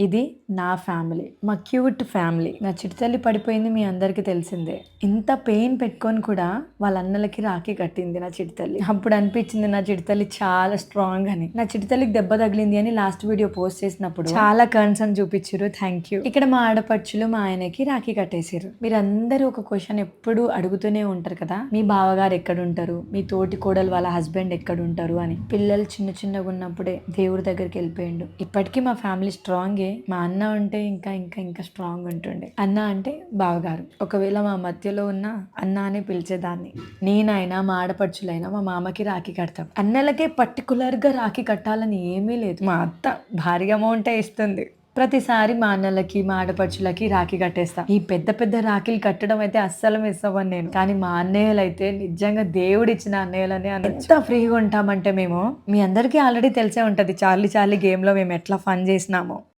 ఇది నా ఫ్యామిలీ మా క్యూట్ ఫ్యామిలీ. నా చిటితల్లి పడిపోయింది మీ అందరికీ తెలిసిందే. ఇంత పెయిన్ పెట్టుకొని కూడా వాళ్ళ అన్నలకి రాఖీ కట్టింది నా చిటితల్లి. అప్పుడు అనిపించింది నా చిటితల్లి చాలా స్ట్రాంగ్ అని. నా చిటితల్లికి దెబ్బ తగిలింది అని లాస్ట్ వీడియో పోస్ట్ చేసినప్పుడు చాలా కన్సర్న్ చూపించారు థ్యాంక్ యూ ఇక్కడ మా ఆడపడుచులు మా ఆయనకి రాఖీ కట్టేశారు మీరందరూ ఒక క్వశ్చన్ ఎప్పుడు అడుగుతూనే ఉంటారు కదా? మీ బావగారు ఎక్కడ ఉంటారు మీ తోటి కోడలు వాళ్ళ హస్బెండ్ ఎక్కడ ఉంటారు అని. పిల్లలు చిన్న చిన్నగా ఉన్నప్పుడే దేవుడి దగ్గరికి వెళ్ళిపోయిండు. ఇప్పటికీ మా ఫ్యామిలీ స్ట్రాంగ్ మా అన్న అంటే ఇంకా ఇంకా ఇంకా స్ట్రాంగ్ ఉంటుండే. అన్న అంటే బావగారు. ఒకవేళ మా మధ్యలో ఉన్న అన్న అని పిలిచేదాన్ని. నేనైనా మా ఆడపడుచులైనా మా మామకి రాఖీ కడతాం. అన్నలకే పర్టికులర్గా రాఖీ కట్టాలని ఏమీ లేదు. మా అత్త భారీ అమౌంటే ఇస్తుంది. ప్రతిసారి మా అన్నలకి మా ఆడపడుచులకి రాఖీ కట్టేస్తా. ఈ పెద్ద పెద్ద రాఖీలు కట్టడం అయితే అస్సలు మిస్ అవ్వను నేను. కానీ మా అన్నయ్యలు అయితే నిజంగా దేవుడు ఇచ్చిన అన్నయ్యలని అని ఎంత ఫ్రీగా ఉంటామంటే మేము మీ అందరికీ ఆల్రెడీ తెలిసే ఉంటది. చార్లీ చార్లీ గేమ్లో మేము ఎట్లా ఫన్ చేసినామో.